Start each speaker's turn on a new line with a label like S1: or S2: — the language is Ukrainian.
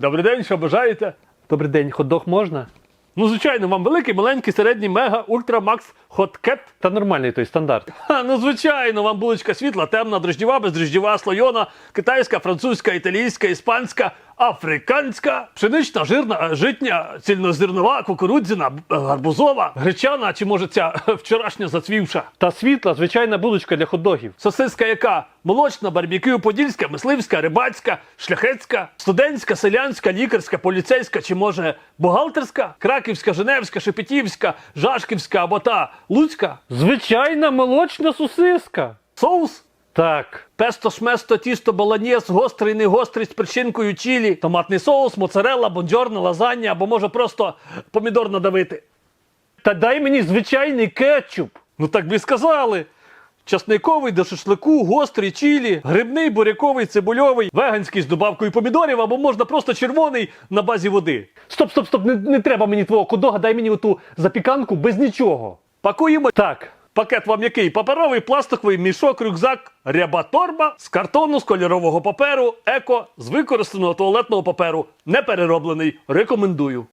S1: Добрий день, що бажаєте?
S2: Добрий день, хот-дог можна?
S1: Ну, звичайно, вам великий, маленький, середній, мега, ультра, макс, хоткет.
S2: Та нормальний той стандарт.
S1: Ха, ну, звичайно, вам булочка світла, темна, дрождєва, бездрождєва, слойона, китайська, французька, італійська, іспанська, африканська, пшенична, жирна, е, житня, цільнозернова, кукурудзяна, е, гарбузова, гречана, чи може ця е, вчорашня зацвівша.
S2: Та світла, звичайна булочка для хот-догів.
S1: Сосиска яка? Молочна, барбекю, подільська, мисливська, рибацька, шляхетська, студентська, селянська, лікарська, поліцейська чи може бухгалтерська, краківська, женевська, шепетівська, жашківська або та луцька.
S2: Звичайна молочна сосиска.
S1: Соус?
S2: Так.
S1: Песто, шместо, тісто, болоньєз, гострий, не гострий з причинкою чілі, томатний соус, моцарелла, бонджорно, лазанья або може просто помідор надавити.
S2: Та дай мені звичайний кетчуп.
S1: Ну так би сказали. Часниковий до шашлику, гострий чілі, грибний, буряковий, цибульовий, веганський з добавкою помідорів, або можна просто червоний на базі води.
S2: Стоп, стоп, стоп, не, не треба мені твого хот-дога, дай мені оту запіканку без нічого.
S1: Пакуємо
S2: Так.
S1: Пакет вам який? Паперовий, пластиковий, мішок, рюкзак, ряба торба з картону, з кольорового паперу, еко, з використаного туалетного паперу, не перероблений. Рекомендую.